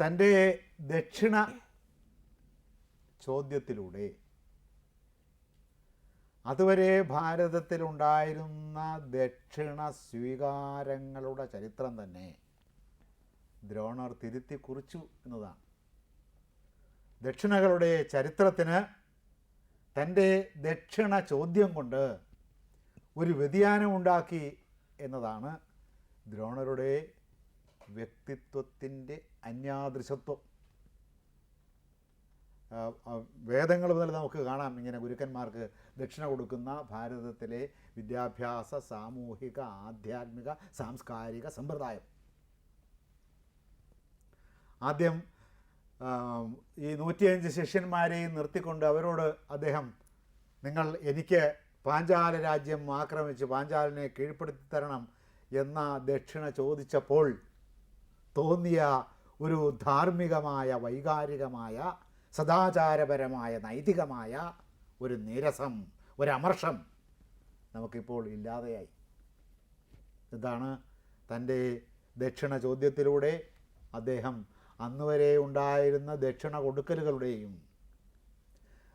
തന്റെ ദക്ഷിണ ചോദ്യത്തിലൂടെ അതുവരെ ഭാരതത്തിലുണ്ടായിരുന്ന ദക്ഷിണ സ്വീകാരങ്ങളുടെ ചരിത്രം തന്നെ ദ്രോണർ തിരുത്തി കുറിച്ചു എന്നതാണ്. ദക്ഷിണകളുടെ ചരിത്രത്തിന് തന്റെ ദക്ഷിണ ചോദ്യം കൊണ്ട് ഒരു വ്യതിയാനമുണ്ടാക്കി എന്നതാണ് ദ്രോണരുടെ വ്യക്തിത്വത്തിന്റെ അന്യാദൃശത്വം. വേദങ്ങൾ മുതൽ നമുക്ക് കാണാം ഇങ്ങനെ ഗുരുക്കന്മാർക്ക് ദക്ഷിണ കൊടുക്കുന്ന ഭാരതത്തിലെ വിദ്യാഭ്യാസ സാമൂഹിക ആധ്യാത്മിക സാംസ്കാരിക സമ്പ്രദായം. ആദ്യം ഈ നൂറ്റിയഞ്ച് ശിഷ്യന്മാരെയും നിർത്തിക്കൊണ്ട് അവരോട് അദ്ദേഹം നിങ്ങൾ എനിക്ക് പാഞ്ചാല രാജ്യം ആക്രമിച്ച് പാഞ്ചാലിനെ കീഴ്പ്പെടുത്തി തരണം എന്ന ദക്ഷിണ ചോദിച്ചപ്പോൾ തോന്നിയ ഒരു ധാർമ്മികമായ വൈകാരികമായ സദാചാരപരമായ നൈതികമായ ഒരു നിരസം ഒരമർഷം നമുക്കിപ്പോൾ ഇല്ലാതെയായി. ഇതാണ് തന്റെ ദക്ഷിണ ചോദ്യത്തിലൂടെ അദ്ദേഹം അന്നുവരെ ഉണ്ടായിരുന്ന ദക്ഷിണ കൊടുക്കലുകളുടെയും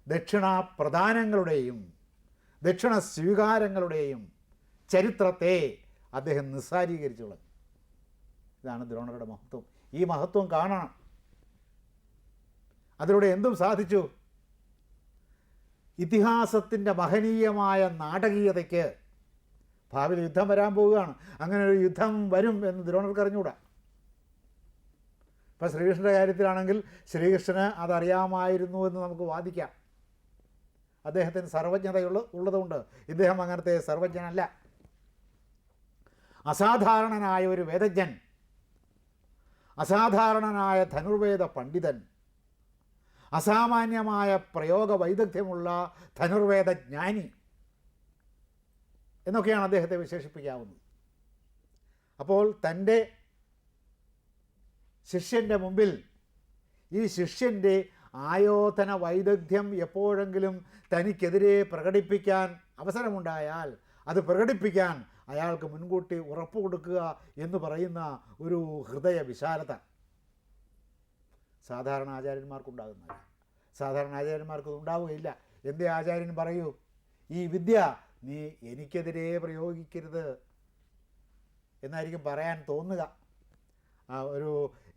ദക്ഷിണ പ്രദാനങ്ങളുടെയും ദക്ഷിണ സ്വീകാരങ്ങളുടെയും ചരിത്രത്തെ അദ്ദേഹം നിസ്സാരീകരിച്ചു കളഞ്ഞു ഇതാണ് ദ്രോണരുടെ മഹത്വം. ഈ മഹത്വം കാണണം. അതിലൂടെ എന്തും സാധിച്ചു. ഇതിഹാസത്തിന്റെ മഹനീയമായ നാടകീയതയ്ക്ക് ഭാവിയിൽ യുദ്ധം വരാൻ പോവുകയാണ്. അങ്ങനെ ഒരു യുദ്ധം വരും എന്ന് ദ്രോണർക്ക് അറിഞ്ഞുകൂടാ? ഇപ്പം ശ്രീകൃഷ്ണന്റെ കാര്യത്തിലാണെങ്കിൽ ശ്രീകൃഷ്ണന് അതറിയാമായിരുന്നു എന്ന് നമുക്ക് വാദിക്കാം. അദ്ദേഹത്തിന് സർവജ്ഞതയുള്ള ഉള്ളതുകൊണ്ട് ഇദ്ദേഹം അങ്ങനത്തെ സർവജ്ഞനല്ല. അസാധാരണനായ ഒരു വേദജ്ഞൻ അസാധാരണനായ ധനുർവേദ പണ്ഡിതൻ അസാമാന്യമായ പ്രയോഗ വൈദഗ്ധ്യമുള്ള ധനുർവേദ ജ്ഞാനി എന്നൊക്കെയാണ് അദ്ദേഹത്തെ വിശേഷിപ്പിക്കാവുന്നത്. അപ്പോൾ തന്റെ ശിഷ്യന്റെ മുമ്പിൽ ഈ ശിഷ്യന്റെ ആയോധന വൈദഗ്ധ്യം എപ്പോഴെങ്കിലും തനിക്കെതിരെ പ്രകടിപ്പിക്കാൻ അവസരമുണ്ടായാൽ അത് പ്രകടിപ്പിക്കാൻ അയാൾക്ക് മുൻകൂട്ടി ഉറപ്പ് കൊടുക്കുക എന്ന് പറയുന്ന ഒരു ഹൃദയ വിശാലത സാധാരണ ആചാര്യന്മാർക്കുണ്ടാകുന്നില്ല. സാധാരണ ആചാര്യന്മാർക്ക് ഉണ്ടാവുകയില്ല. എന്തേ ആചാര്യൻ പറയൂ? ഈ വിദ്യ നീ എനിക്കെതിരെ പ്രയോഗിക്കരുത് എന്നായിരിക്കും പറയാൻ തോന്നുക. ഒരു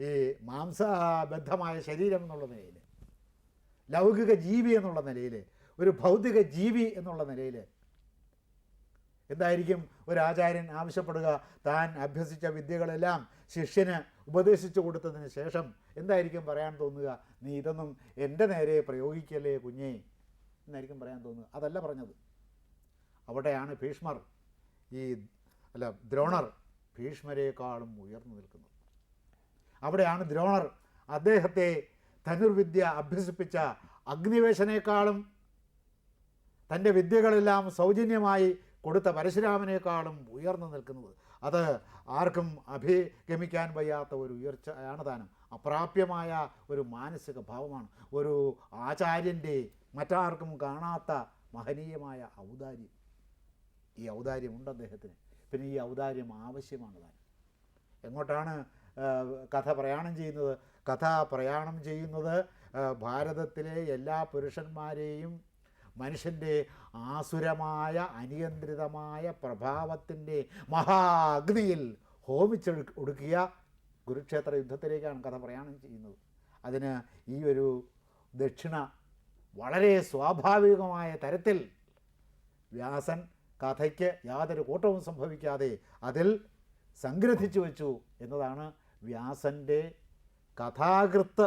ഈ മാംസബദ്ധമായ ശരീരം എന്നുള്ള നിലയിൽ ലൗകിക ജീവി എന്നുള്ള നിലയിൽ ഒരു ഭൗതിക ജീവി എന്നുള്ള നിലയിൽ എന്തായിരിക്കും? ഒരു ആചാര്യൻ ആവശ്യപ്പെടുക താൻ അഭ്യസിച്ച വിദ്യകളെല്ലാം ശിഷ്യന് ഉപദേശിച്ചു കൊടുത്തതിന് ശേഷം എന്തായിരിക്കും പറയാൻ തോന്നുക? നീ ഇതൊന്നും എന്റെ നേരെ പ്രയോഗിക്കല്ലേ കുഞ്ഞേ? എന്നായിരിക്കും പറയാൻ തോന്നുക. അതല്ല പറഞ്ഞത്. അവിടെയാണ് ഭീഷ്മർ ഈ അല്ല ദ്രോണർ ഭീഷ്മരെക്കാളും ഉയർന്നു നിൽക്കുന്നത്. അവിടെയാണ് ദ്രോണർ അദ്ദേഹത്തെ ധനുർവിദ്യ അഭ്യസിപ്പിച്ച അഗ്നിവേശനേക്കാളും തന്റെ വിദ്യകളെല്ലാം സൗജന്യമായി കൊടുത്ത പരശുരാമനേക്കാളും ഉയർന്നു നിൽക്കുന്നത്. അത് ആർക്കും അഭിഗമിക്കാൻ വയ്യാത്ത ഒരു ഉയർച്ചയാണ് താനും അപ്രാപ്യമായ ഒരു മാനസിക ഭാവമാണ്. ഒരു ആചാര്യന്റെ മറ്റാർക്കും കാണാത്ത മഹനീയമായ ഔദാര്യം. ഈ ഔദാര്യമുണ്ട് അദ്ദേഹത്തിന്. പിന്നെ ഈ ഔദാര്യം ആവശ്യമാണ് താൻ എങ്ങോട്ടാണ് കഥ പ്രയാണം ചെയ്യുന്നത്? കഥ പ്രയാണം ചെയ്യുന്നത് ഭാരതത്തിലെ എല്ലാ പുരുഷന്മാരെയും മനുഷ്യന്റെ ആസുരമായ അനിയന്ത്രിതമായ പ്രഭാവത്തിന്റെ മഹാഗ്നിയിൽ ഹോമിച്ചെടു ഒടുക്കിയ കുരുക്ഷേത്ര യുദ്ധത്തിലേക്കാണ് കഥ പ്രയാണം ചെയ്യുന്നത്. അതിന് ഈ ഒരു ദക്ഷിണ വളരെ സ്വാഭാവികമായ തരത്തിൽ വ്യാസൻ കഥയ്ക്ക് യാതൊരു കൂട്ടവും സംഭവിക്കാതെ അതിൽ സംഗ്രഹിച്ചു വച്ചു എന്നതാണ് വ്യാസന്റെ കഥാകൃത്ത്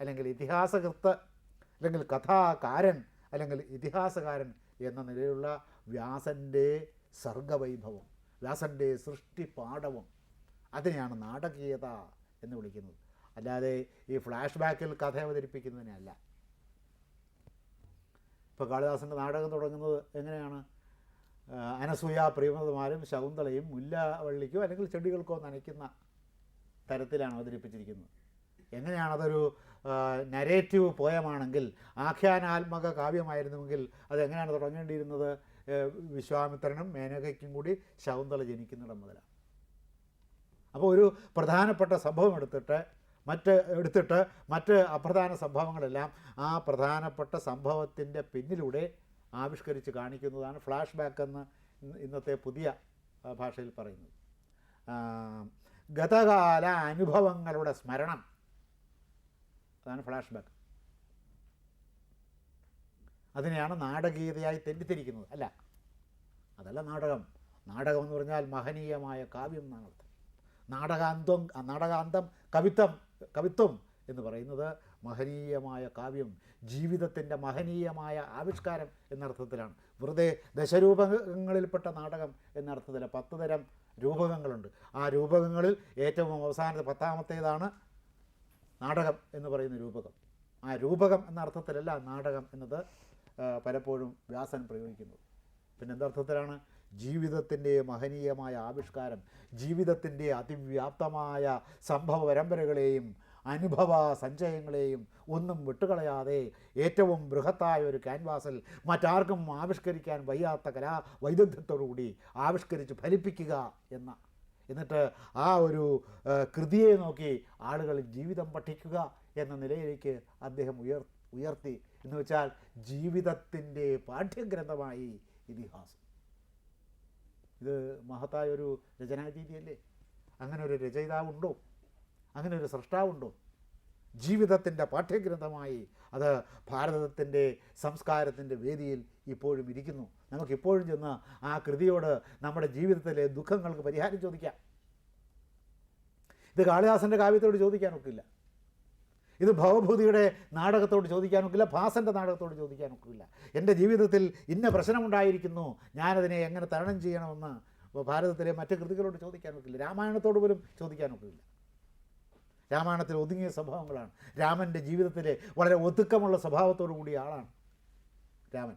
അല്ലെങ്കിൽ ഇതിഹാസകൃത്ത് അല്ലെങ്കിൽ കഥാകാരൻ അല്ലെങ്കിൽ ഇതിഹാസകാരൻ എന്ന നിലയിലുള്ള വ്യാസന്റെ സർഗവൈഭവം വ്യാസന്റെ സൃഷ്ടി പാഠവും അതിനെയാണ് നാടകീയത എന്ന് വിളിക്കുന്നത്. അല്ലാതെ ഈ ഫ്ലാഷ് ബാക്കിൽ കഥ അവതരിപ്പിക്കുന്നതിനല്ല ഇപ്പോൾ കാളിദാസന്റെ നാടകം തുടങ്ങുന്നത് എങ്ങനെയാണ്? അനസൂയ പ്രിയമതമാരും ശകുന്തളയും മുല്ലവള്ളിക്കോ അല്ലെങ്കിൽ ചെടികൾക്കോ നനയ്ക്കുന്ന തരത്തിലാണ് അവതരിപ്പിച്ചിരിക്കുന്നത്. എങ്ങനെയാണ് അതൊരു നരേറ്റീവ് പോയമാണെങ്കിൽ ആഖ്യാനാത്മക കാവ്യമായിരുന്നുവെങ്കിൽ അതെങ്ങനെയാണ് തുടങ്ങേണ്ടിയിരുന്നത്? വിശ്വാമിത്രനും മേനകയ്ക്കും കൂടി ശകുന്തള ജനിക്കുന്നിടം മുതലാണ് അപ്പോൾ ഒരു പ്രധാനപ്പെട്ട സംഭവം എടുത്തിട്ട് മറ്റ് എടുത്തിട്ട് മറ്റ് അപ്രധാന സംഭവങ്ങളെല്ലാം ആ പ്രധാനപ്പെട്ട സംഭവത്തിന്റെ പിന്നിലൂടെ ആവിഷ്കരിച്ച് കാണിക്കുന്നതാണ് ഫ്ലാഷ് ബാക്ക് എന്ന് ഇന്നത്തെ പുതിയ ഭാഷയിൽ പറയുന്നത്. ഗതകാല അനുഭവങ്ങളുടെ സ്മരണം. അതാണ് ഫ്ലാഷ് ബാക്ക് അതിനെയാണ് നാടകീയതയായി തെറ്റിദ്ധരിക്കുന്നത്. അല്ല അതല്ല നാടകം. നാടകം എന്ന് പറഞ്ഞാൽ മഹനീയമായ കാവ്യം എന്നാണ് അർത്ഥം. നാടകാന്തം നാടകാന്തം കവിത്വം കവിത്വം എന്ന് പറയുന്നത് മഹനീയമായ കാവ്യം ജീവിതത്തിന്റെ മഹനീയമായ ആവിഷ്കാരം എന്നർത്ഥത്തിലാണ് വെറുതെ ദശരൂപങ്ങളിൽപ്പെട്ട നാടകം എന്നർത്ഥത്തിൽ പത്ത് തരം രൂപകങ്ങളുണ്ട്. ആ രൂപകങ്ങളിൽ ഏറ്റവും അവസാനത്തെ പത്താമത്തേതാണ് നാടകം എന്ന് പറയുന്ന രൂപകം. ആ രൂപകം എന്ന അർത്ഥത്തിലല്ല നാടകം എന്നത് പലപ്പോഴും വ്യാസൻ പ്രയോഗിക്കുന്നത്. പിന്നെ എന്തർത്ഥത്തിലാണ് ജീവിതത്തിന്റെ മഹനീയമായ ആവിഷ്കാരം ജീവിതത്തിന്റെ അതിവ്യാപ്തമായ സംഭവ പരമ്പരകളെയും അനുഭവ സഞ്ചയങ്ങളെയും ഒന്നും വിട്ടുകളയാതെ ഏറ്റവും ബൃഹത്തായ ഒരു ക്യാൻവാസിൽ മറ്റാർക്കും ആവിഷ്കരിക്കാൻ വയ്യാത്ത കലാ വൈദഗ്ധ്യത്തോടുകൂടി ആവിഷ്കരിച്ച് ഫലിപ്പിക്കുക എന്ന എന്നിട്ട് ആ ഒരു കൃതിയെ നോക്കി ആളുകൾ ജീവിതം പഠിക്കുക എന്ന നിലയിലേക്ക് അദ്ദേഹം ഉയർ ഉയർത്തി. എന്ന് വെച്ചാൽ ജീവിതത്തിന്റെ പാഠ്യഗ്രന്ഥമായി ഇതിഹാസം. ഇത് മഹത്തായ ഒരു രചനാരീതിയല്ലേ അങ്ങനെ ഒരു രചയിതാവുണ്ടോ? അങ്ങനെ ഒരു സൃഷ്ടാവുണ്ടോ? ജീവിതത്തിന്റെ പാഠ്യഗ്രന്ഥമായി അത് ഭാരതത്തിന്റെ സംസ്കാരത്തിന്റെ വേദിയിൽ ഇപ്പോഴും ഇരിക്കുന്നു. നമുക്കിപ്പോഴും ചെന്ന് ആ കൃതിയോട് നമ്മുടെ ജീവിതത്തിലെ ദുഃഖങ്ങൾക്ക് പരിഹാരം ചോദിക്കാം. ഇത് കാളിദാസന്റെ കാവ്യത്തോട് ചോദിക്കാനൊക്കില്ല. ഇത് ഭവഭൂതിയുടെ നാടകത്തോട് ചോദിക്കാനൊക്കില്ല ഭാസന്റെ നാടകത്തോട് ചോദിക്കാനൊക്കില്ല. എന്റെ ജീവിതത്തിൽ ഇന്ന പ്രശ്നമുണ്ടായിരിക്കുന്നു ഞാനതിനെ എങ്ങനെ തരണം ചെയ്യണമെന്ന് ഭാരതത്തിലെ മറ്റ് കൃതികളോട് ചോദിക്കാനൊക്കില്ല. രാമായണത്തോട് പോലും ചോദിക്കാനൊക്കില്ല. രാമായണത്തിൽ ഒതുങ്ങിയ സ്വഭാവങ്ങളാണ്. രാമന്റെ ജീവിതത്തിലെ വളരെ ഒതുക്കമുള്ള സ്വഭാവത്തോടു കൂടിയ ആളാണ് രാമൻ.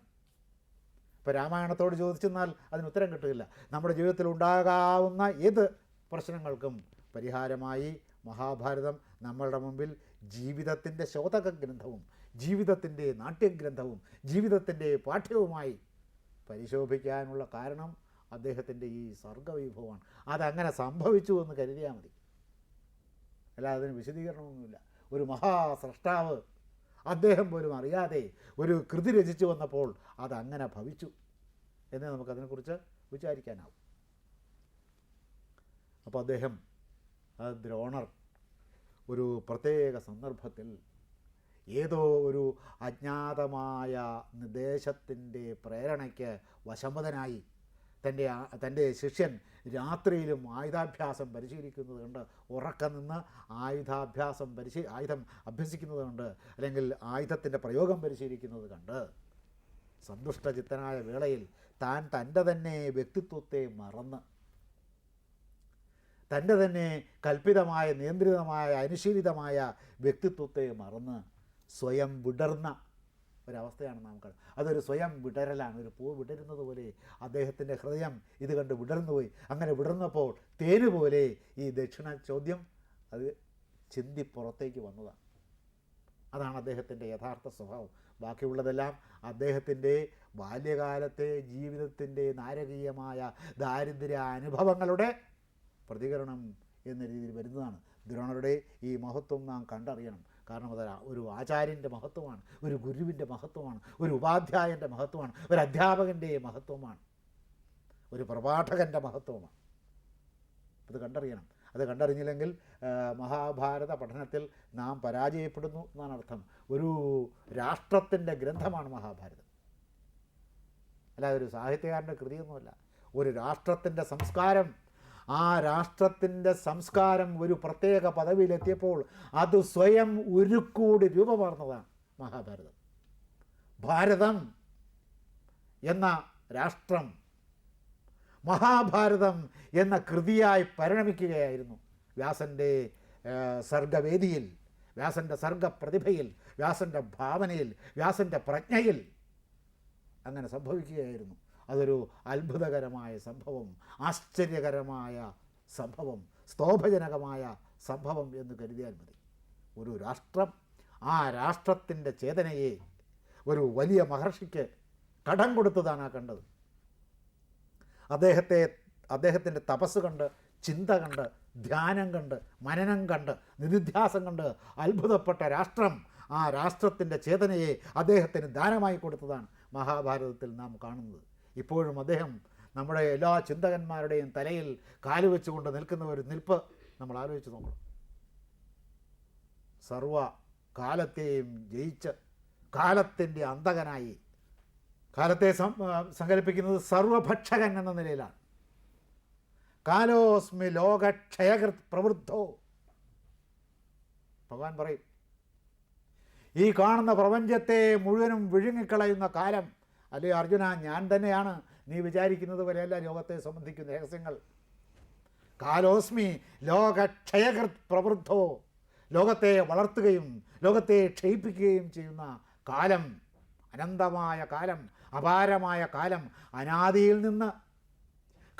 ഇപ്പോൾ രാമായണത്തോട് ചോദിച്ചെന്നാൽ അതിന് ഉത്തരം കിട്ടില്ല നമ്മുടെ ജീവിതത്തിൽ ഉണ്ടാകാവുന്ന ഏത് പ്രശ്നങ്ങൾക്കും പരിഹാരമായി മഹാഭാരതം നമ്മളുടെ മുമ്പിൽ ജീവിതത്തിന്റെ ശോധക ഗ്രന്ഥവും ജീവിതത്തിന്റെ നാട്യഗ്രന്ഥവും ജീവിതത്തിന്റെ പാഠ്യവുമായി പരിശോഭിക്കാനുള്ള കാരണം അദ്ദേഹത്തിന്റെ ഈ സർഗവൈഭവമാണ്. അതങ്ങനെ സംഭവിച്ചു എന്ന് കരുതിയാൽ മതി. അല്ലാതെ അതിന് വിശദീകരണമൊന്നുമില്ല. ഒരു മഹാസ്രഷ്ടാവ് അദ്ദേഹം പോലും അറിയാതെ ഒരു കൃതി രചിച്ചു വന്നപ്പോൾ അതങ്ങനെ ഭവിച്ചു എന്ന് നമുക്കതിനെക്കുറിച്ച് വിചാരിക്കാനാവും. അപ്പോൾ അദ്ദേഹം ദ്രോണർ ഒരു പ്രത്യേക സന്ദർഭത്തിൽ ഏതോ ഒരു അജ്ഞാതമായ നിർദ്ദേശത്തിന്റെ പ്രേരണയ്ക്ക് വശംവദനായി തന്റെ തന്റെ ശിഷ്യൻ രാത്രിയിലും ആയുധാഭ്യാസം പരിശീലിക്കുന്നത് കണ്ട് ഉറക്കം നിന്ന് ആയുധാഭ്യാസം പരിശീ ആയുധം അഭ്യസിക്കുന്നത് കണ്ട് അല്ലെങ്കിൽ ആയുധത്തിന്റെ പ്രയോഗം പരിശീലിക്കുന്നത് കണ്ട് സന്തുഷ്ടചിത്തനായ വേളയിൽ താൻ തന്റെ തന്നെ വ്യക്തിത്വത്തെ മറന്ന് തന്റെ തന്നെ കൽപ്പിതമായ നിയന്ത്രിതമായ അനുശീലിതമായ വ്യക്തിത്വത്തെ മറന്ന് സ്വയം വിടർന്ന ഒരവസ്ഥയാണ് നാം കാണുന്നത് അതൊരു സ്വയം വിടരലാണ്. ഒരു പൂ വിടരുന്നത് പോലെ അദ്ദേഹത്തിന്റെ ഹൃദയം ഇത് കണ്ട് വിടർന്നുപോയി. അങ്ങനെ വിടർന്നപ്പോൾ തേന് പോലെ ഈ ദക്ഷിണ ചോദ്യം അത് ചിന്തി പുറത്തേക്ക് വന്നതാണ്. അതാണ് അദ്ദേഹത്തിന്റെ യഥാർത്ഥ സ്വഭാവം. ബാക്കിയുള്ളതെല്ലാം അദ്ദേഹത്തിന്റെ ബാല്യകാലത്തെ ജീവിതത്തിന്റെ നാരകീയമായ ദാരിദ്ര്യ അനുഭവങ്ങളുടെ പ്രതികരണം എന്ന രീതിയിൽ വരുന്നതാണ്. ദ്രോണരുടെ ഈ മഹത്വം നാം കണ്ടറിയണം. കാരണം അത് ഒരു ആചാര്യന്റെ മഹത്വമാണ് ഒരു ഗുരുവിന്റെ മഹത്വമാണ് ഒരു ഉപാധ്യായന്റെ മഹത്വമാണ് ഒരു അധ്യാപകന്റെ മഹത്വമാണ് ഒരു പ്രഭാഷകന്റെ മഹത്വമാണ്. അത് കണ്ടറിയണം. അത് കണ്ടറിഞ്ഞില്ലെങ്കിൽ മഹാഭാരത പഠനത്തിൽ നാം പരാജയപ്പെടുന്നു എന്നാണ് അർത്ഥം. ഒരു രാഷ്ട്രത്തിന്റെ ഗ്രന്ഥമാണ് മഹാഭാരതം. അല്ലാതെ ഒരു സാഹിത്യകാരന്റെ കൃതിയൊന്നുമല്ല. ഒരു രാഷ്ട്രത്തിന്റെ സംസ്കാരം ആ രാഷ്ട്രത്തിന്റെ സംസ്കാരം ഒരു പ്രത്യേക പദവിയിലെത്തിയപ്പോൾ അത് സ്വയം ഉരുക്കൂടി രൂപമാർന്നതാണ് മഹാഭാരതം. ഭാരതം എന്ന രാഷ്ട്രം മഹാഭാരതം എന്ന കൃതിയായി പരിണമിക്കുകയായിരുന്നു. വ്യാസന്റെ സർഗവേദിയിൽ വ്യാസന്റെ സർഗപ്രതിഭയിൽ വ്യാസന്റെ ഭാവനയിൽ വ്യാസന്റെ പ്രജ്ഞയിൽ അങ്ങനെ സംഭവിക്കുകയായിരുന്നു. അതൊരു അത്ഭുതകരമായ സംഭവം ആശ്ചര്യകരമായ സംഭവം സ്തോഭജനകമായ സംഭവം എന്ന് കരുതിയാൽ മതി. ഒരു രാഷ്ട്രം ആ രാഷ്ട്രത്തിന്റെ ചേതനയെ ഒരു വലിയ മഹർഷിക്ക് കടം കൊടുത്തതാണ് ആ കണ്ടത്. അദ്ദേഹത്തെ അദ്ദേഹത്തിന്റെ തപസ് കണ്ട് ചിന്ത കണ്ട് ധ്യാനം കണ്ട് മനനം കണ്ട് നിധിധ്യാസം കണ്ട് അത്ഭുതപ്പെട്ട രാഷ്ട്രം ആ രാഷ്ട്രത്തിന്റെ ചേതനയെ അദ്ദേഹത്തിന് ദാനമായി കൊടുത്തതാണ് മഹാഭാരതത്തിൽ നാം കാണുന്നത്. ഇപ്പോഴും അദ്ദേഹം നമ്മുടെ എല്ലാ ചിന്തകന്മാരുടെയും തലയിൽ കാലു വെച്ചുകൊണ്ട് നിൽക്കുന്ന ഒരു നിൽപ്പ് നമ്മൾ ആലോചിച്ച് നോക്കണം. സർവ കാലത്തെയും ജയിച്ച് കാലത്തിന്റെ അന്തകനായി കാലത്തെ സങ്കല്പിക്കുന്നത് സർവഭക്ഷകൻ എന്ന നിലയിലാണ്. കാലോസ്മി ലോകക്ഷയകൃത് പ്രവൃദ്ധോ. ഭഗവാൻ പറയും ഈ കാണുന്ന പ്രപഞ്ചത്തെ മുഴുവനും വിഴുങ്ങിക്കളയുന്ന കാലം അല്ലേ അർജുന ഞാൻ തന്നെയാണ് നീ വിചാരിക്കുന്നത് പോലെയല്ല ലോകത്തെ സംബന്ധിക്കുന്ന രഹസ്യങ്ങൾ. കാലോസ്മി ലോകക്ഷയകൃത് പ്രവൃദ്ധോ ലോകത്തെ വളർത്തുകയും ലോകത്തെ ക്ഷയിപ്പിക്കുകയും ചെയ്യുന്ന കാലം അനന്തമായ കാലം അപാരമായ കാലം അനാദിയിൽ നിന്ന്.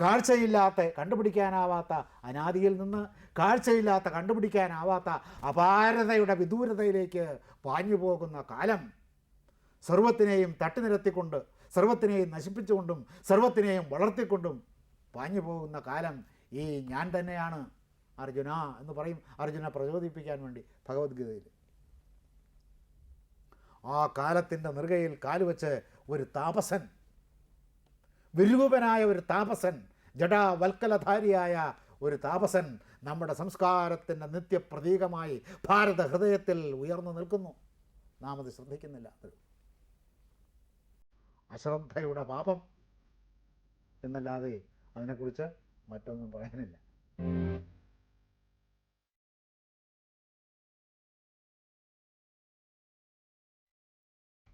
കാഴ്ചയില്ലാത്ത കണ്ടുപിടിക്കാനാവാത്ത അനാദിയിൽ നിന്ന് കാഴ്ചയില്ലാത്ത കണ്ടുപിടിക്കാനാവാത്ത അപാരതയുടെ വിദൂരതയിലേക്ക് പാഞ്ഞു പോകുന്ന കാലം. സർവത്തിനെയും തട്ടിനിരത്തിക്കൊണ്ട് സർവത്തിനെയും നശിപ്പിച്ചുകൊണ്ടും സർവത്തിനെയും വളർത്തിക്കൊണ്ടും പാഞ്ഞു പോകുന്ന കാലം ഈ ഞാൻ തന്നെയാണ്. അർജുന എന്ന് പറയും. അർജുന പ്രചോദിപ്പിക്കാൻ വേണ്ടി ഭഗവത്ഗീതയിൽ. ആ കാലത്തിന്റെ നെറുകയിൽ കാലുവെച്ച് ഒരു താപസൻ വിരൂപനായ ഒരു താപസൻ ജടാവൽക്കലധാരിയായ ഒരു താപസൻ നമ്മുടെ സംസ്കാരത്തിന്റെ നിത്യപ്രതീകമായി ഭാരത ഹൃദയത്തിൽ ഉയർന്നു നിൽക്കുന്നു. നാം അത് ശ്രദ്ധിക്കുന്നില്ല. അശ്രദ്ധയുടെ പാപം എന്നല്ലാതെ അതിനെക്കുറിച്ച് മറ്റൊന്നും പറയാനില്ല.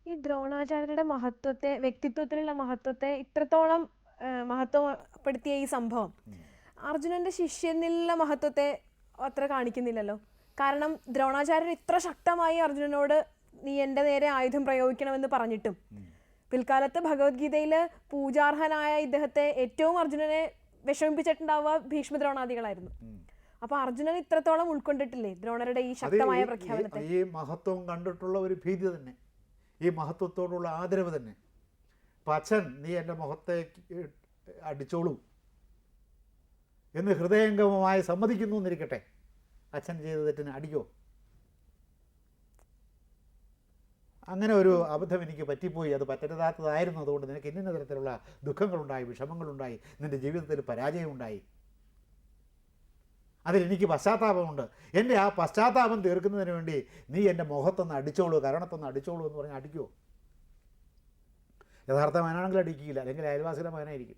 ഈ ദ്രോണാചാര്യരുടെ മഹത്വത്തെ വ്യക്തിത്വത്തിലുള്ള മഹത്വത്തെ ഇത്രത്തോളം മഹത്വപ്പെടുത്തിയ ഈ സംഭവം. അർജുനന്റെ ശിഷ്യനിലുള്ള മഹത്വത്തെ അത്ര കാണിക്കുന്നില്ലല്ലോ. കാരണം ദ്രോണാചാര്യർ ഇത്ര ശക്തമായി അർജുനനോട് നീ എന്റെ നേരെ ആയുധം പ്രയോഗിക്കണമെന്ന് പറഞ്ഞിട്ടും പിൽക്കാലത്ത് ഭഗവത്ഗീതയിൽ പൂജാർഹനായ ഇദ്ദേഹത്തെ ഏറ്റവും അർജുനനെ വിഷമിപ്പിച്ചിട്ടുണ്ടാവുക ഭീഷ്മ ദ്രോണാദികളായിരുന്നു അപ്പൊ അർജുനൻ ഇത്രത്തോളം ഉൾക്കൊണ്ടിട്ടില്ലേ? ദ്രോണരുടെ ഈ ശക്തമായ പ്രഖ്യാപനത്തെ? ഈ മഹത്വം കണ്ടിട്ടുള്ള ഒരു ഭീതി തന്നെ. ഈ മഹത്വത്തോടുള്ള ആദരവ് തന്നെ. പച്ചൻ നീ എന്റെ മുഖത്തെ അടിച്ചോളൂ. എന്ന് ഹൃദയംഗമമായി സമ്മതിക്കുന്നു എന്നിരിക്കട്ടെ. അച്ഛൻ ചെയ്ത തെറ്റിന് അടിക്കോ? അങ്ങനെ ഒരു അബദ്ധം എനിക്ക് പറ്റിപ്പോയി. അത് പറ്റരുതാത്തതായിരുന്നു. അതുകൊണ്ട് നിനക്ക് ഇന്ന തരത്തിലുള്ള ദുഃഖങ്ങളുണ്ടായി വിഷമങ്ങളുണ്ടായി നിന്റെ ജീവിതത്തിൽ പരാജയമുണ്ടായി. അതിലെനിക്ക് പശ്ചാത്താപമുണ്ട്. എന്റെ ആ പശ്ചാത്താപം തീർക്കുന്നതിന് വേണ്ടി നീ എന്റെ മുഖത്തൊന്ന് അടിച്ചോളൂ കരണത്തൊന്ന് അടിച്ചോളൂ എന്ന് പറഞ്ഞാൽ അടിക്കുമോ യഥാർത്ഥ മകനാണെങ്കിൽ അടിക്കില്ല. അല്ലെങ്കിൽ അയൽവാസിയുടെ മകനായിരിക്കും.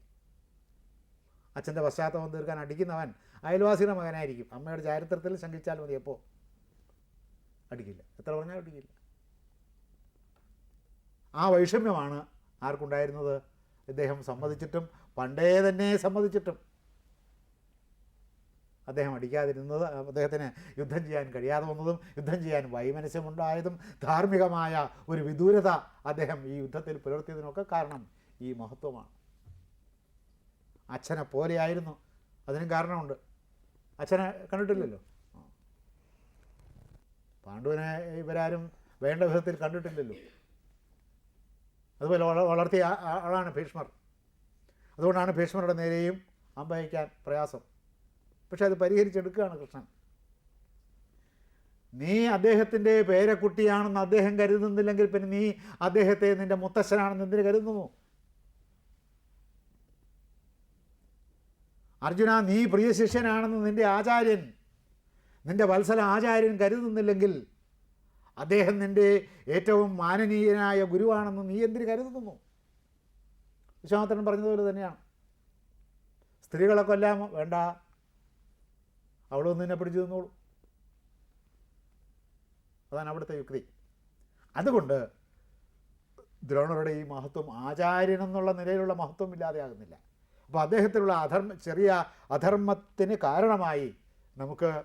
അച്ഛന്റെ പശ്ചാത്തലം തീർക്കാൻ അടിക്കുന്നവൻ അയൽവാസിയുടെ മകനായിരിക്കും. അമ്മയുടെ ചാരിത്രത്തിൽ ശങ്കിച്ചാൽ മതി. എപ്പോൾ അടിക്കില്ല. എത്ര പറഞ്ഞാൽ അടിക്കില്ല. ആ വൈഷമ്യമാണ് ആർക്കുണ്ടായിരുന്നത്? ഇദ്ദേഹം സമ്മതിച്ചിട്ടും പണ്ടേ തന്നെ സമ്മതിച്ചിട്ടും. അദ്ദേഹം അടിക്കാതിരുന്നത് അദ്ദേഹത്തിന് യുദ്ധം ചെയ്യാൻ കഴിയാതെ വന്നതും യുദ്ധം ചെയ്യാൻ വൈമനസ്യമുണ്ടായതും ധാർമ്മികമായ ഒരു വിദൂരത അദ്ദേഹം ഈ യുദ്ധത്തിൽ പുലർത്തിയതിനൊക്കെ കാരണം ഈ മഹത്വമാണ്. അച്ഛനെ പോലെയായിരുന്നു. അതിനും കാരണമുണ്ട്. അച്ഛനെ കണ്ടിട്ടില്ലല്ലോ. പാണ്ഡുവിനെ ഇവരാരും വേണ്ട വിധത്തിൽ കണ്ടിട്ടില്ലല്ലോ. അതുപോലെ വള- വളർത്തിയ ആളാണ് ഭീഷ്മർ. അതുകൊണ്ടാണ് ഭീഷ്മരുടെ നേരെയും അമ്പയക്കാൻ പ്രയാസം. പക്ഷെ അത് പരിഹരിച്ചെടുക്കുകയാണ് കൃഷ്ണൻ. നീ അദ്ദേഹത്തിന്റെ പേരക്കുട്ടിയാണെന്ന് അദ്ദേഹം കരുതുന്നില്ലെങ്കിൽ പിന്നെ നീ അദ്ദേഹത്തെ നിന്റെ മുത്തശ്ശനാണെന്ന് എന്തിനു കരുതുന്നു? അർജുന നീ പ്രിയ ശിഷ്യനാണെന്ന് നിന്റെ ആചാര്യൻ നിന്റെ വത്സല ആചാര്യൻ കരുതുന്നില്ലെങ്കിൽ അദ്ദേഹം നിന്റെ ഏറ്റവും മാനനീയനായ ഗുരുവാണെന്ന് നീ എന്തിന് കരുതുന്നു? വിശ്വാമിത്രൻ പറഞ്ഞതുപോലെ തന്നെയാണ്. സ്ത്രീകളെ കൊല്ലാൻ വേണ്ട അവളൊന്നും നിന്നെ പിടിച്ചു തന്നോളൂ. അതാണ് അവിടുത്തെ യുക്തി. അതുകൊണ്ട് ദ്രോണരുടെ ഈ മഹത്വം ആചാര്യൻ എന്നുള്ള നിലയിലുള്ള മഹത്വം ഇല്ലാതെയാകുന്നില്ല. അപ്പോൾ അദ്ദേഹത്തിലുള്ള അധർമ്മ ചെറിയ അധർമ്മത്തിന് കാരണമായി നമുക്ക്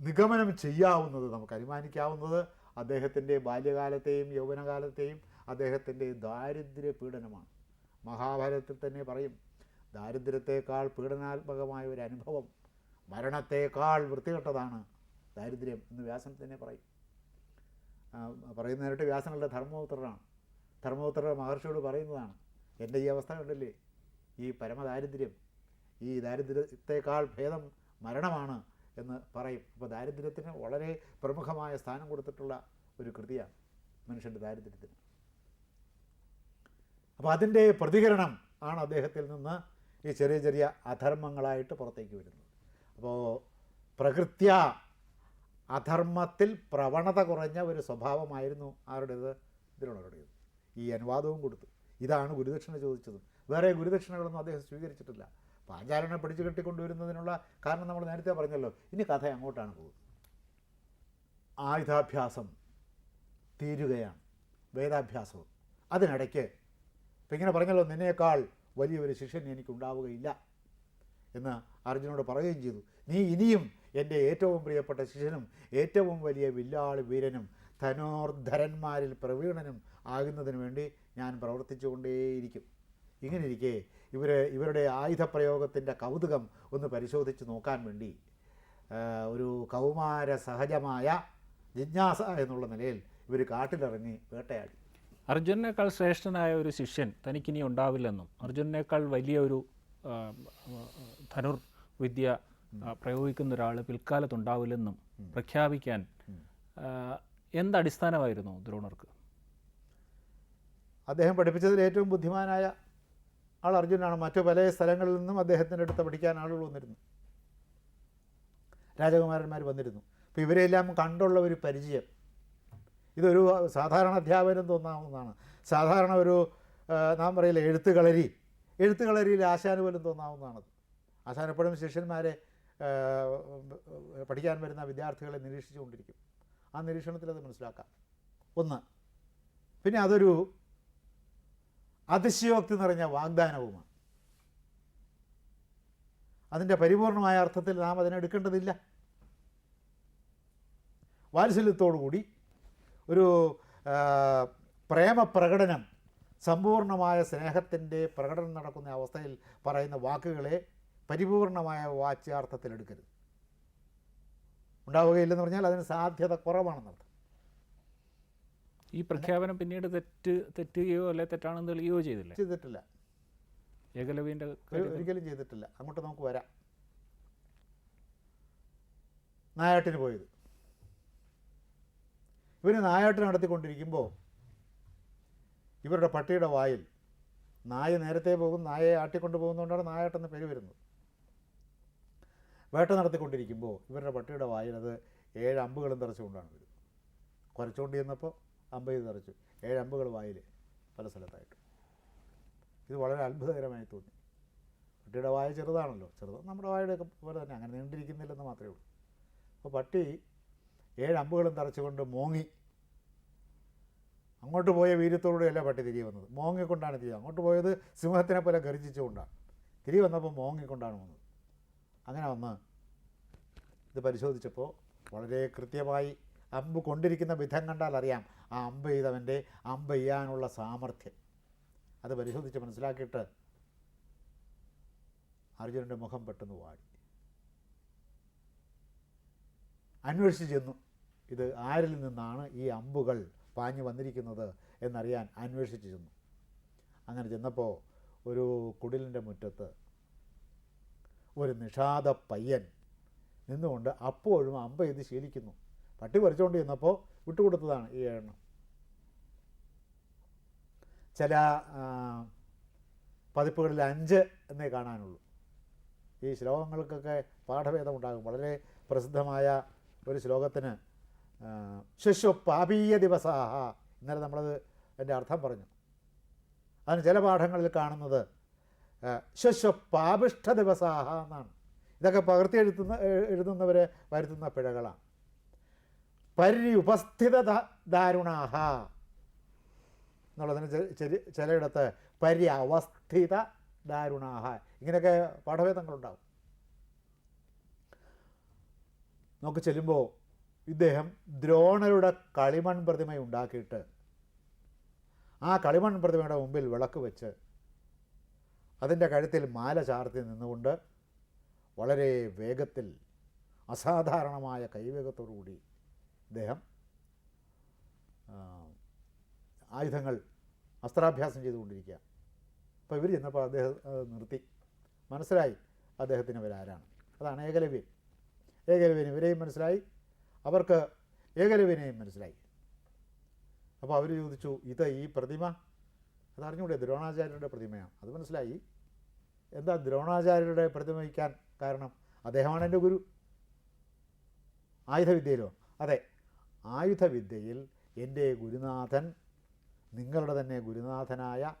നിഗമനം ചെയ്യാവുന്നത് നമുക്ക് അനുമാനിക്കാവുന്നത് അദ്ദേഹത്തിന്റെ ബാല്യകാലത്തെയും യൗവനകാലത്തെയും അദ്ദേഹത്തിന്റെ ദാരിദ്ര്യ പീഡനമാണ് മഹാഭാരതത്തിൽ തന്നെ പറയും ദാരിദ്ര്യത്തെക്കാൾ പീഡനാത്മകമായ ഒരു അനുഭവം മരണത്തേക്കാൾ വൃത്തികെട്ടതാണ് ദാരിദ്ര്യം എന്ന് വ്യാസൻ തന്നെ പറയും. പറയുന്നതിനായിട്ട് വ്യാസനുള്ള ധർമ്മപുത്രനാണ്. ധർമ്മപുത്ര മഹർഷിയോട് പറയുന്നതാണ് എന്റെ ഈ അവസ്ഥ കണ്ടില്ലേ? ഈ പരമദാരിദ്ര്യം ഈ ദാരിദ്ര്യത്തെക്കാൾ ഭേദം മരണമാണ് എന്ന് പറയും. അപ്പോൾ ദാരിദ്ര്യത്തിന് വളരെ പ്രമുഖമായ സ്ഥാനം കൊടുത്തിട്ടുള്ള ഒരു കൃതിയാണ് മനുഷ്യന്റെ ദാരിദ്ര്യത്തിന്. അപ്പോൾ അതിന്റെ പ്രതികരണം ആണ് അദ്ദേഹത്തിൽ നിന്ന് ഈ ചെറിയ ചെറിയ അധർമ്മങ്ങളായിട്ട് പുറത്തേക്ക് വരുന്നത്. അപ്പോൾ പ്രകൃത്യ അധർമ്മത്തിൽ പ്രവണത കുറഞ്ഞ ഒരു സ്വഭാവമായിരുന്നു ആരുടേത്? ഇതിലുള്ളവരുടേത് ഈ അനുവാദവും കൊടുത്തു. ഇതാണ് ഗുരുദക്ഷിണ ചോദിച്ചതും. വേറെ ഗുരുദക്ഷിണകളൊന്നും അദ്ദേഹം സ്വീകരിച്ചിട്ടില്ല. പാഞ്ചാലനെ പിടിച്ചു കെട്ടിക്കൊണ്ടുവരുന്നതിനുള്ള കാരണം നമ്മൾ നേരത്തെ പറഞ്ഞല്ലോ. ഇനി കഥ അങ്ങോട്ടാണ് പോകുന്നത്. ആയുധാഭ്യാസം തീരുകയാണ്. വേദാഭ്യാസവും. അതിനിടയ്ക്ക് ഇപ്പം ഇങ്ങനെ പറഞ്ഞല്ലോ നിന്നേക്കാൾ വലിയൊരു ശിഷ്യൻ എനിക്കുണ്ടാവുകയില്ല എന്ന് അർജുനോട് പറയുകയും ചെയ്തു. നീ ഇനിയും എന്റെ ഏറ്റവും പ്രിയപ്പെട്ട ശിഷ്യനും ഏറ്റവും വലിയ വില്ലാളി വീരനും ധനോർധരന്മാരിൽ പ്രവീണനും ആകുന്നതിന് വേണ്ടി ഞാൻ പ്രവർത്തിച്ചുകൊണ്ടേയിരിക്കും. ഇങ്ങനെ ഇരിക്കെ ഇവർ ഇവരുടെ ആയുധ ആയുധപ്രയോഗത്തിന്റെ കൗതുകം ഒന്ന് പരിശോധിച്ച് നോക്കാൻ വേണ്ടി ഒരു കൗമാര സഹജമായ ജിജ്ഞാസ എന്നുള്ള നിലയിൽ ഇവർ കാട്ടിലിറങ്ങി വേട്ടയാടി. അർജുനേക്കാൾ ശ്രേഷ്ഠനായ ഒരു ശിഷ്യൻ തനിക്കിനി ഉണ്ടാവില്ലെന്നും അർജുനേക്കാൾ വലിയ ഒരു ധനുർ വിദ്യ പ്രയോഗിക്കുന്ന ഒരാൾ പിൽക്കാലത്ത് ഉണ്ടാവില്ലെന്നും പ്രഖ്യാപിക്കാൻ എന്തടിസ്ഥാനമായിരുന്നു ദ്രോണർക്ക്? അദ്ദേഹം പഠിപ്പിച്ചതിൽ ഏറ്റവും ബുദ്ധിമാനായ ആൾ അർജുനാണ്. മറ്റു പല സ്ഥലങ്ങളിൽ നിന്നും അദ്ദേഹത്തിന്റെ അടുത്ത് പഠിക്കാൻ ആളുകൾ വന്നിരുന്നു. രാജകുമാരന്മാർ വന്നിരുന്നു. അപ്പോൾ ഇവരെല്ലാം കണ്ടുള്ള ഒരു പരിചയം. ഇതൊരു സാധാരണ അധ്യാപനം തോന്നാവുന്നതാണ്. സാധാരണ ഒരു നാം പറയില്ല എഴുത്തുകളരി. എഴുത്തുകളരിയിൽ ആശാന് പോലും തോന്നാവുന്നതാണത്. ആശാൻ ശിഷ്യന്മാരെ പഠിക്കാൻ വരുന്ന വിദ്യാർത്ഥികളെ നിരീക്ഷിച്ചുകൊണ്ടിരിക്കും. ആ നിരീക്ഷണത്തിൽ അത് മനസ്സിലാക്കാം. ഒന്ന്. പിന്നെ അതൊരു അതിശയോക്തി നിറഞ്ഞ വാഗ്ദാനവുമാണ്. അതിന്റെ പരിപൂർണമായ അർത്ഥത്തിൽ നാം അതിനെടുക്കേണ്ടതില്ല വാത്സല്യത്തോടുകൂടി ഒരു പ്രേമപ്രകടനം സമ്പൂർണമായ സ്നേഹത്തിന്റെ പ്രകടനം നടക്കുന്ന അവസ്ഥയിൽ പറയുന്ന വാക്കുകളെ പരിപൂർണമായ വാച്യാർത്ഥത്തിലെടുക്കരുത് ഉണ്ടാവുകയില്ലെന്ന് പറഞ്ഞാൽ അതിന് സാധ്യത കുറവാണെന്നർത്ഥം. ഈ പ്രഖ്യാപനം പിന്നീട് തെറ്റ് തെറ്റുകയോ അല്ലെ തെറ്റാണെന്ന് തെളിയുകയോ ചെയ്തില്ല? ചെയ്തിട്ടില്ല. ഏകലവ്യന്റെ ഒരു- ഒരിക്കലും ചെയ്തിട്ടില്ല. അങ്ങോട്ട് നമുക്ക് വരാം. നായാട്ടിന് പോയത്. ഇവർ നായാട്ട് നടത്തിക്കൊണ്ടിരിക്കുമ്പോൾ ഇവരുടെ പട്ടിയുടെ വായിൽ നായ നേരത്തെ പോകും നായയെ ആട്ടിക്കൊണ്ട് പോകുന്നതുകൊണ്ടാണ് നായാട്ടെന്ന് പേര് വരുന്നത്. വേട്ട നടത്തിക്കൊണ്ടിരിക്കുമ്പോൾ ഇവരുടെ പട്ടിയുടെ വായിൽ അത് ഏഴ് അമ്പുകളും തറച്ചുകൊണ്ടാണ് വരുന്നത്. കുറച്ചുകൊണ്ട് ചെന്നപ്പോൾ അമ്പ് ചെയ്ത് നിറച്ചു ഏഴ് അമ്പുകൾ വായിൽ പല സ്ഥലത്തായിട്ട്. ഇത് വളരെ അത്ഭുതകരമായി തോന്നി. പട്ടിയുടെ വായ ചെറുതാണല്ലോ. ചെറുത് നമ്മുടെ വായുടെയൊക്കെ പോലെ തന്നെ അങ്ങനെ നീണ്ടിരിക്കുന്നില്ലെന്ന് മാത്രമേ ഉള്ളൂ. അപ്പോൾ പട്ടി ഏഴമ്പുകളും തറച്ചുകൊണ്ട് മോങ്ങി അങ്ങോട്ട് പോയ വീര്യത്തോടെയല്ല പട്ടി തിരികെ വന്നത്. മോങ്ങിക്കൊണ്ടാണ് തിരികെ അങ്ങോട്ട് പോയത് സിംഹത്തിനെ പോലെ ഗർജിച്ചുകൊണ്ടാണ്. തിരികെ വന്നപ്പോൾ മോങ്ങിക്കൊണ്ടാണ് വന്നത്. അങ്ങനെ വന്ന് ഇത് പരിശോധിച്ചപ്പോൾ വളരെ കൃത്യമായി അമ്പ് കൊണ്ടിരിക്കുന്ന വിധം കണ്ടാൽ അറിയാം. ആ അമ്പ് ചെയ്തവന്റെ അമ്പ് ചെയ്യാനുള്ള സാമർഥ്യം. അത് പരിശോധിച്ച് മനസ്സിലാക്കിയിട്ട് അർജുനന്റെ മുഖം പെട്ടെന്ന് വാടി. അന്വേഷിച്ച് ചെന്നു. ഇത് ആരിൽ നിന്നാണ് ഈ അമ്പുകൾ പാഞ്ഞു വന്നിരിക്കുന്നത് എന്നറിയാൻ അന്വേഷിച്ച് ചെന്നു. അങ്ങനെ ചെന്നപ്പോൾ ഒരു കുടിലിന്റെ മുറ്റത്ത് ഒരു നിഷാദ പയ്യൻ നിന്നുകൊണ്ട് അപ്പോഴും അമ്പ ചെയ്ത് ശീലിക്കുന്നു. പട്ടി പറിച്ചുകൊണ്ട് ചെന്നപ്പോൾ വിട്ടുകൊടുത്തതാണ് ഈ എണ്ണം. ചില പതിപ്പുകളിൽ അഞ്ച് എന്നേ കാണാനുള്ളൂ. ഈ ശ്ലോകങ്ങൾക്കൊക്കെ പാഠഭേദം ഉണ്ടാകും വളരെ പ്രസിദ്ധമായ ഒരു ശ്ലോകത്തിന് ശിശു പാപീയ ദിവസാഹ ഇന്നലെ നമ്മളത് അതിന്റെ അർത്ഥം പറഞ്ഞു. അതിന് ചില പാഠങ്ങളിൽ കാണുന്നത് ശിശു പാപിഷ്ഠ ദിവസാഹ എന്നാണ്. ഇതൊക്കെ പകർത്തി എഴുതുന്ന എഴുതുന്നവർ വരുത്തുന്ന പിഴകളാണ്. പര്യുപസ്ഥിത ദാരുണാഹ. എന്നുള്ളതിന് ചിലയിടത്ത് പര്യവസ്ഥിത ദാരുണാഹ. ഇങ്ങനെയൊക്കെ പാഠഭേദങ്ങളുണ്ടാവും. നമുക്ക് ചെല്ലുമ്പോൾ ഇദ്ദേഹം ദ്രോണരുടെ കളിമൺ പ്രതിമ ഉണ്ടാക്കിയിട്ട് ആ കളിമൺ പ്രതിമയുടെ മുമ്പിൽ വിളക്ക് വെച്ച് അതിന്റെ കഴുത്തിൽ മാല ചാർത്തി നിന്നുകൊണ്ട് വളരെ വേഗത്തിൽ അസാധാരണമായ കൈവേഗത്തോടു കൂടി ഇദ്ദേഹം ആയുധങ്ങൾ അസ്ത്രാഭ്യാസം ചെയ്തുകൊണ്ടിരിക്കുക. അപ്പോൾ ഇവർ ചെന്നപ്പോൾ അദ്ദേഹം നിർത്തി. മനസ്സിലായി അദ്ദേഹത്തിന് ഇവരാരാണ്. അതാണ് ഏകലവ്യൻ. ഏകലവ്യൻ ഇവരെയും മനസ്സിലായി. അവർക്ക് ഏകലവ്യനെയും മനസ്സിലായി. അപ്പോൾ അവർ ചോദിച്ചു ഇത് ഈ പ്രതിമ? അത് അറിഞ്ഞൂടെ ദ്രോണാചാര്യരുടെ പ്രതിമയാണ്. അത് മനസ്സിലായി. എന്താ ദ്രോണാചാര്യരുടെ പ്രതിമ വയ്ക്കാൻ കാരണം? അദ്ദേഹമാണ് എന്റെ ഗുരു. ആയുധവിദ്യയിലോ? അതെ. ആയുധവിദ്യയിൽ എന്റെ ഗുരുനാഥൻ നിങ്ങളുടെ തന്നെ ഗുരുനാഥനായ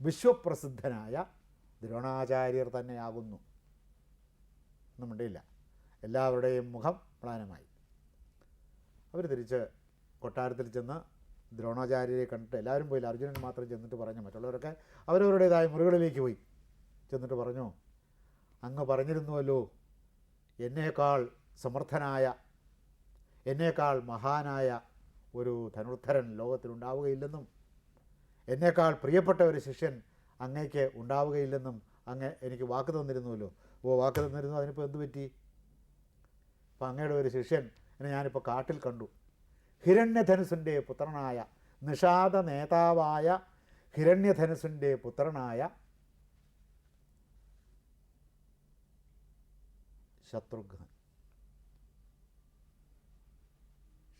വിശ്വപ്രസിദ്ധനായ ദ്രോണാചാര്യർ തന്നെയാകുന്നു. ഒന്നും മിണ്ടിയില്ല. എല്ലാവരുടെയും മുഖം പ്ലാനമായി അവർ തിരിച്ച് കൊട്ടാരത്തിൽ ചെന്ന് ദ്രോണാചാര്യരെ കണ്ടിട്ട് എല്ലാവരും പോയില്ല. അർജുനൻ മാത്രം ചെന്നിട്ട് പറഞ്ഞു. മറ്റുള്ളവരൊക്കെ അവരവരുടേതായ മുറികളിലേക്ക് പോയി. ചെന്നിട്ട് പറഞ്ഞു അങ്ങ് പറഞ്ഞിരുന്നുവല്ലോ എന്നേക്കാൾ സമർത്ഥനായ എന്നേക്കാൾ മഹാനായ ഒരു ധനുർദ്ധരൻ ലോകത്തിലുണ്ടാവുകയില്ലെന്നും എന്നേക്കാൾ പ്രിയപ്പെട്ട ഒരു ശിഷ്യൻ അങ്ങേക്ക് ഉണ്ടാവുകയില്ലെന്നും അങ്ങ് എനിക്ക് വാക്ക് തന്നിരുന്നുവല്ലോ. ഓ വാക്ക് തന്നിരുന്നു. അതിനിപ്പോൾ എന്ത് പറ്റി? അപ്പം അങ്ങയുടെ ഒരു ശിഷ്യൻ എന്നെ ഞാനിപ്പോൾ കാട്ടിൽ കണ്ടു. ഹിരണ്യധനുസിന്റെ പുത്രനായ നിഷാദ നേതാവായ ഹിരണ്യധനുസിന്റെ പുത്രനായ ശത്രുഘ്നൻ.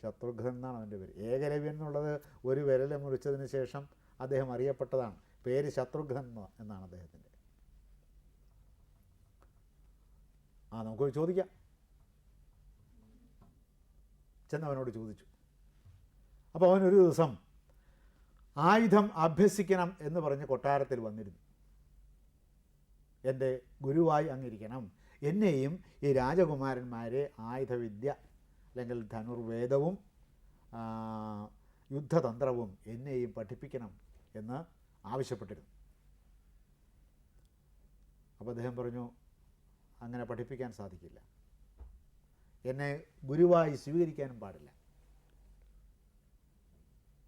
ശത്രുഘ്നൻ എന്നാണ് അവന്റെ പേര്. ഏകലവ്യൻ എന്നുള്ളത് ഒരു വിരൽ മുറിച്ചതിന് ശേഷം അദ്ദേഹം അറിയപ്പെട്ടതാണ്. പേര് ശത്രുഘ്നൻ എന്നാണ് അദ്ദേഹത്തിന്റെ. ആ നമുക്ക് ചോദിക്കാം. ചെന്നവനോട് ചോദിച്ചു. അപ്പോൾ അവൻ ഒരു ദിവസം ആയുധം അഭ്യസിക്കണം എന്ന് പറഞ്ഞ് കൊട്ടാരത്തിൽ വന്നിരുന്നു. എന്റെ ഗുരുവായി അങ്ങിരിക്കണം. എന്നെയും ഈ രാജകുമാരന്മാരെ ആയുധവിദ്യ അല്ലെങ്കിൽ ധനുർവേദവും യുദ്ധതന്ത്രവും എന്നെയും പഠിപ്പിക്കണം എന്ന് ആവശ്യപ്പെട്ടിരുന്നു. അപ്പോൾ അദ്ദേഹം പറഞ്ഞു അങ്ങനെ പഠിപ്പിക്കാൻ സാധിക്കില്ല. എന്നെ ഗുരുവായി സ്വീകരിക്കാനും പാടില്ല.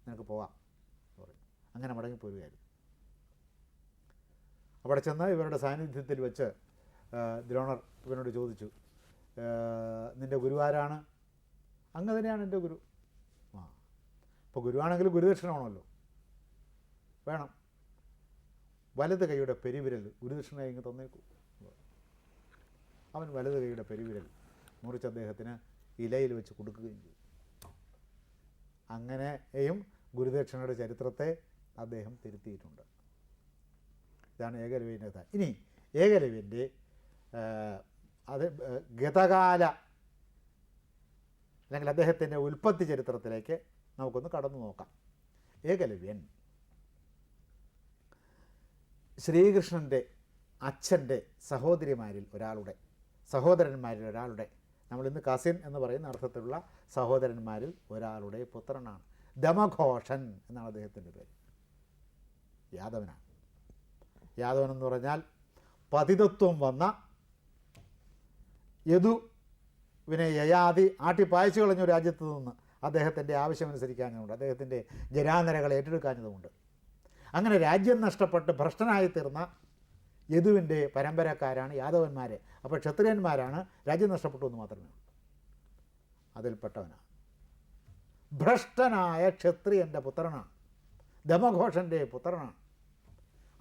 നിനക്ക് പോവാം പറഞ്ഞു. അങ്ങനെ മടങ്ങിപ്പോരുകയായിരുന്നു. അവിടെ ചെന്ന് ഇവരുടെ സാന്നിധ്യത്തിൽ വെച്ച് ദ്രോണർ ഇവനോട് ചോദിച്ചു നിന്റെ ഗുരുവാരാണ്? അങ്ങ് തന്നെയാണ് എന്റെ ഗുരു. ആ. അപ്പോൾ ഗുരുവാണെങ്കിൽ ഗുരുദക്ഷിണമാണല്ലോ വേണം. വലത് കൈയുടെ പെരുവിരൽ ഗുരുദക്ഷിണ ഇങ്ങ് തന്നേക്കൂ. അവൻ വലത് കൈയുടെ പെരുവിരൽ മുറിച്ച് അദ്ദേഹത്തിന് ഇലയിൽ വെച്ച് കൊടുക്കുകയും ചെയ്തു. അങ്ങനെയും ഗുരുദക്ഷിണയുടെ ചരിത്രത്തെ അദ്ദേഹം തിരുത്തിയിട്ടുണ്ട്. ഇതാണ് ഏകലവ്യന്റെ കഥ. ഇനി ഏകലവ്യന്റെ അത് ഗതകാല അല്ലെങ്കിൽ അദ്ദേഹത്തിന്റെ ഉൽപ്പത്തി ചരിത്രത്തിലേക്ക് നമുക്കൊന്ന് കടന്നു നോക്കാം. ഏകലവ്യൻ. ശ്രീകൃഷ്ണന്റെ അച്ഛന്റെ സഹോദരിമാരിൽ ഒരാളുടെ സഹോദരന്മാരിൽ ഒരാളുടെ നമ്മൾ ഇന്ന് കസിൻ എന്ന് പറയുന്ന അർത്ഥത്തിലുള്ള സഹോദരന്മാരിൽ ഒരാളുടെ പുത്രനാണ്. ദമഘോഷൻ എന്നാണ് അദ്ദേഹത്തിന്റെ പേര്. യാദവനാണ്. യാദവൻ എന്ന് പറഞ്ഞാൽ പതിതത്വം വന്ന യദുവിനെ യയാതി ആട്ടിപ്പായച്ചു കളഞ്ഞ രാജ്യത്ത് നിന്ന്. അദ്ദേഹത്തിന്റെ ആവശ്യമനുസരിക്കാഞ്ഞതുകൊണ്ട് അദ്ദേഹത്തിന്റെ ജരാനരകൾ ഏറ്റെടുക്കാഞ്ഞതുകൊണ്ട് അങ്ങനെ രാജ്യം നഷ്ടപ്പെട്ട് ഭ്രഷ്ടനായി തീർന്ന യദുവിന്റെ പരമ്പരക്കാരാണ് യാദവന്മാർ അപ്പോൾ ക്ഷത്രിയന്മാരാണ് രാജ്യം നഷ്ടപ്പെട്ടു എന്ന് മാത്രമേ ഉള്ളൂ. അതിൽപ്പെട്ടവനാണ്. ഭ്രഷ്ടനായ ക്ഷത്രിയന്റെ പുത്രനാണ്. ദമഘോഷന്റെ പുത്രനാണ്.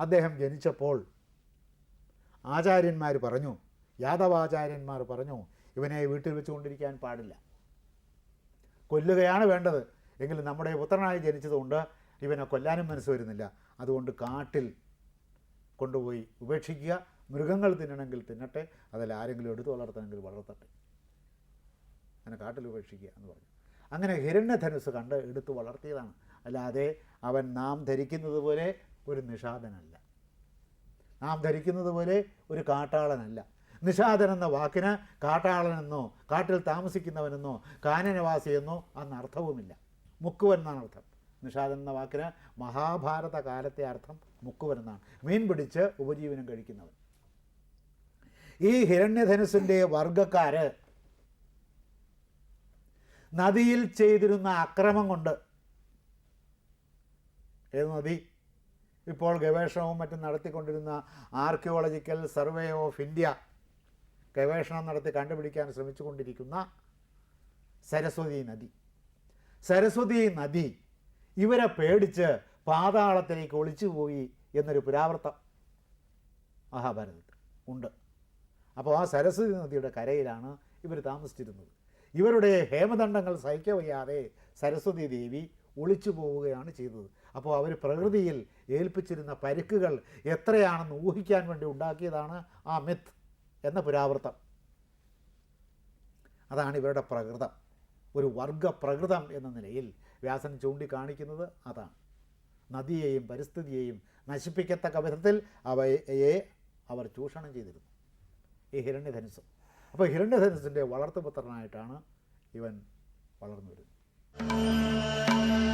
അദ്ദേഹം ജനിച്ചപ്പോൾ ആചാര്യന്മാർ പറഞ്ഞു യാദവാചാര്യന്മാർ പറഞ്ഞു ഇവനെ വീട്ടിൽ വെച്ചുകൊണ്ടിരിക്കാൻ പാടില്ല. കൊല്ലുകയാണ് വേണ്ടത്. എങ്കിലും നമ്മുടെ പുത്രനായി ജനിച്ചതുകൊണ്ട് ഇവനെ കൊല്ലാനും മനസ്സ് വരുന്നില്ല. അതുകൊണ്ട് കാട്ടിൽ കൊണ്ടുപോയി ഉപേക്ഷിക്കുക. മൃഗങ്ങൾ തിന്നണമെങ്കിൽ തിന്നട്ടെ. അതിൽ ആരെങ്കിലും എടുത്തു വളർത്തണമെങ്കിൽ വളർത്തട്ടെ. അങ്ങനെ കാട്ടിൽ ഉപേക്ഷിക്കുക എന്ന് പറഞ്ഞു. അങ്ങനെ ഹിരണ്യധനുസ് കണ്ട് എടുത്തു വളർത്തിയതാണ്. അല്ലാതെ അവൻ നാം ധരിക്കുന്നത് പോലെ ഒരു നിഷാദനല്ല. നാം ധരിക്കുന്നത് പോലെ ഒരു കാട്ടാളനല്ല. നിഷാദൻ എന്ന വാക്കിന് കാട്ടാളനെന്നോ കാട്ടിൽ താമസിക്കുന്നവനെന്നോ കാനനവാസിയെന്നോ അന്ന് അർത്ഥവുമില്ല. മുക്കുവൻ എന്നാണ് അർത്ഥം. നിഷാദൻ എന്ന വാക്കിന് മഹാഭാരത കാലത്തെ അർത്ഥം മുക്കുവൻ എന്നാണ്. മീൻ പിടിച്ച് ഉപജീവനം കഴിക്കുന്നവൻ. ഈ ഹിരണ്യധനുസിന്റെ വർഗക്കാര് നദിയിൽ ചെയ്തിരുന്ന അക്രമം കൊണ്ട് ഏത് നദി? ഇപ്പോൾ ഗവേഷണവും മറ്റും നടത്തിക്കൊണ്ടിരുന്ന ആർക്കിയോളജിക്കൽ സർവേ ഓഫ് ഇന്ത്യ ഗവേഷണം നടത്തി കണ്ടുപിടിക്കാൻ ശ്രമിച്ചുകൊണ്ടിരിക്കുന്ന സരസ്വതി നദി. സരസ്വതി നദി ഇവരെ പേടിച്ച് പാതാളത്തിലേക്ക് ഒളിച്ചുപോയി എന്നൊരു പുരാവർത്തം മഹാഭാരതത്തിൽ ഉണ്ട്. അപ്പോൾ ആ സരസ്വതി നദിയുടെ കരയിലാണ് ഇവർ താമസിച്ചിരുന്നത്. ഇവരുടെ ഹേമദണ്ഡങ്ങൾ സഹിക്കവയ്യാതെ സരസ്വതി ദേവി ഒളിച്ചു പോവുകയാണ് ചെയ്തത്. അപ്പോൾ അവർ പ്രകൃതിയിൽ ഏൽപ്പിച്ചിരുന്ന പരുക്കുകൾ എത്രയാണെന്ന് ഊഹിക്കാൻ വേണ്ടി ഉണ്ടാക്കിയതാണ് ആ മിത്ത് എന്ന പുരാവൃത്തം. അതാണ് ഇവരുടെ പ്രകൃതം. ഒരു വർഗ പ്രകൃതം എന്ന നിലയിൽ വ്യാസൻ ചൂണ്ടിക്കാണിക്കുന്നത് അതാണ്. നദിയെയും പരിസ്ഥിതിയെയും നശിപ്പിക്കത്തക്ക വിധത്തിൽ അവയെ അവർ ചൂഷണം ചെയ്തിരുന്നു. ഈ ഹിരണ്യധനുസ്. അപ്പോൾ ഹിരണ്യധനുസിന്റെ വളർത്തുപുത്രനായിട്ടാണ് ഇവൻ വളർന്നു വരുന്നത്.